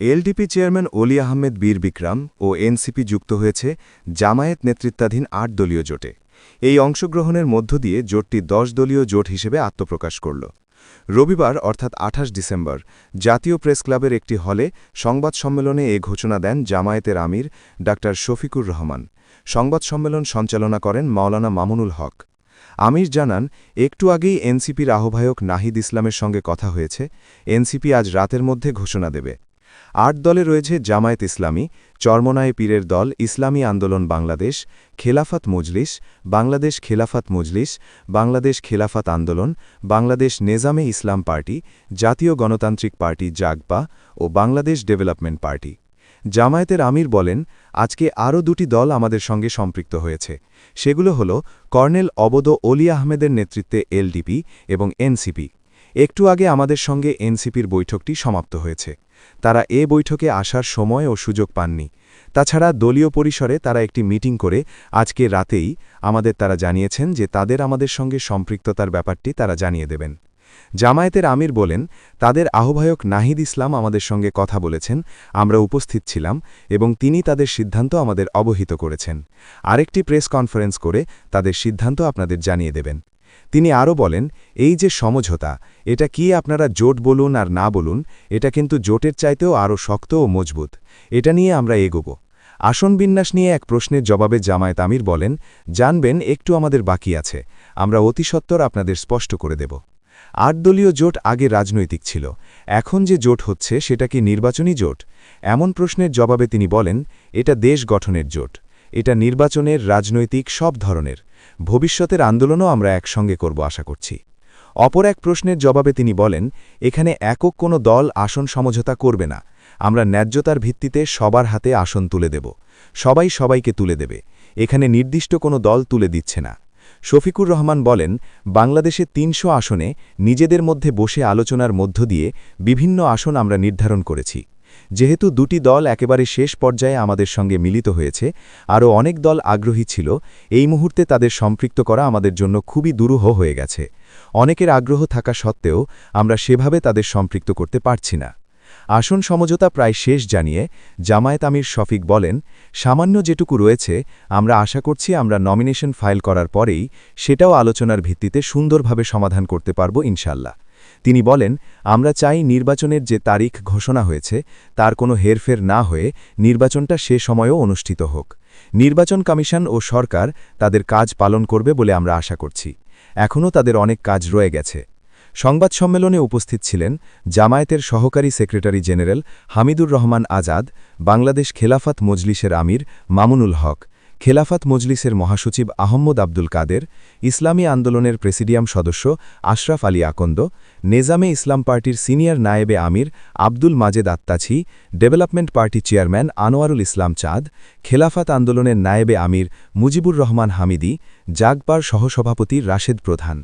LDP chairman অলি আহমেদ বীর বিক্রম ও NCP যুক্ত হয়েছে জামায়াত নেতৃত্বাধীন আট দলীয় জোটে। এই অংশগ্রহণের মধ্য দিয়ে জোটটি দশ দলীয় জোট হিসেবে আত্মপ্রকাশ করল। রবিবার, অর্থাৎ আঠাশ ডিসেম্বর, জাতীয় প্রেস ক্লাবের একটি হলে সংবাদ সম্মেলনে এ ঘোষণা দেন জামায়াতের আমির ডা শফিকুর রহমান। সংবাদ সম্মেলন সঞ্চালনা করেন মাওলানা মামুনুল হক। আমির জানান, একটু আগেই এনসিপির আহ্বায়ক নাহিদ ইসলামের সঙ্গে কথা হয়েছে। এনসিপি আজ রাতের মধ্যে ঘোষণা দেবে। আট দলে রয়েছে জামায়াত ইসলামী চরমনায় পীরের দল, ইসলামী আন্দোলন বাংলাদেশ, খেলাফাত মজলিস, বাংলাদেশ খেলাফাত মজলিস, বাংলাদেশ খেলাফাত আন্দোলন, বাংলাদেশ নেজামে ইসলাম পার্টি, জাতীয় গণতান্ত্রিক পার্টি জাগপা ও বাংলাদেশ ডেভেলপমেন্ট পার্টি। জামায়াতের আমির বলেন, আজকে আরও দুটি দল আমাদের সঙ্গে সম্পৃক্ত হয়েছে। সেগুলো হল কর্নেল অবদ অলি আহমেদের নেতৃত্বে এলডিপি এবং এনসিপি। একটু আগে আমাদের সঙ্গে এনসিপির বৈঠকটি সমাপ্ত হয়েছে। তারা এ বৈঠকে আসার সময় ও সুযোগ পাননি। তাছাড়া দলীয় পরিসরে তারা একটি মিটিং করে আজকে রাতেই আমাদের তারা জানিয়েছেন যে তাদের আমাদের সঙ্গে সম্পৃক্ততার ব্যাপারটি তারা জানিয়ে দেবেন। জামায়াতের আমির বলেন, তাদের আহ্বায়ক নাহিদ ইসলাম আমাদের সঙ্গে কথা বলেছেন, আমরা উপস্থিত ছিলাম এবং তিনি তাদের সিদ্ধান্ত আমাদের অবহিত করেছেন। আরেকটি প্রেস কনফারেন্স করে তাদের সিদ্ধান্ত আপনাদের জানিয়ে দেবেন। তিনি আরও বলেন, এই যে সমঝোতা, এটা কি আপনারা জোট বলুন আর না বলুন, এটা কিন্তু জোটের চাইতেও আরও শক্ত ও মজবুত। এটা নিয়ে আমরা এগোব। আসন বিন্যাস নিয়ে এক প্রশ্নের জবাবে জামায়াত আমির বলেন, জানবেন, একটু আমাদের বাকি আছে। আমরা অতিসত্বর আপনাদের স্পষ্ট করে দেব। আটদলীয় জোট আগে রাজনৈতিক ছিল। এখন যে জোট হচ্ছে, সেটা কি নির্বাচনী জোট? এমন প্রশ্নের জবাবে তিনি বলেন, এটা দেশ গঠনের জোট। এটা নির্বাচনের, রাজনৈতিক, সব ধরনের। ভবিষ্যতের আন্দোলনও আমরা একসঙ্গে করব আশা করছি। অপর এক প্রশ্নের জবাবে তিনি বলেন, এখানে একক কোনো দল আসন সমঝোতা করবে না। আমরা ন্যায্যতার ভিত্তিতে সবার হাতে আসন তুলে দেব। সবাই সবাইকে তুলে দেবে। এখানে নির্দিষ্ট কোনো দল তুলে দিচ্ছে না। শফিকুর রহমান বলেন, বাংলাদেশে তিনশো আসনে নিজেদের মধ্যে বসে আলোচনার মধ্য দিয়ে বিভিন্ন আসন আমরা নির্ধারণ করেছি। যেহেতু দুটি দল একেবারে শেষ পর্যায়ে আমাদের সঙ্গে মিলিত হয়েছে, আরও অনেক দল আগ্রহী ছিল, এই মুহূর্তে তাদের সম্পৃক্ত করা আমাদের জন্য খুবই দুরূহ হয়ে গেছে। অনেকের আগ্রহ থাকা সত্ত্বেও আমরা সেভাবে তাদের সম্পৃক্ত করতে পারছি না। আসন সমঝোতা প্রায় শেষ জানিয়ে জামায়াত আমির শফিক বলেন, সামান্য যেটুকু রয়েছে, আমরা আশা করছি আমরা নমিনেশন ফাইল করার পরেই সেটাও আলোচনার ভিত্তিতে সুন্দরভাবে সমাধান করতে পারব ইনশাল্লাহ। তিনি বলেন, আমরা চাই নির্বাচনের যে তারিখ ঘোষণা হয়েছে, তার কোনো হেরফের না হয়ে নির্বাচনটা সে সময়েও অনুষ্ঠিত হোক। নির্বাচন কমিশন ও সরকার তাদের কাজ পালন করবে বলে আমরা আশা করছি। এখনও তাদের অনেক কাজ রয়ে গেছে। সংবাদ সম্মেলনে উপস্থিত ছিলেন জামায়াতের সহকারী সেক্রেটারি জেনারেল হামিদুর রহমান আজাদ, বাংলাদেশ খেলাফত মজলিসের আমির মামুনুল হক খেলাফাত মজলিসের মহাসচিব আহম্মদ আব্দুল কাদের, ইসলামী আন্দোলনের প্রেসিডিয়াম সদস্য আশরাফ আলী আকন্দ, নেজামে ইসলাম পার্টির সিনিয়র নায়েবে আমির Abdul Majed Attasi, development party chairman Anwarul Islam Chand, Khelafat আন্দোলনের নায়েবে আমির মুজিবুর রহমান হামিদি জাগবার সহসভাপতি রাশেদ প্রধান।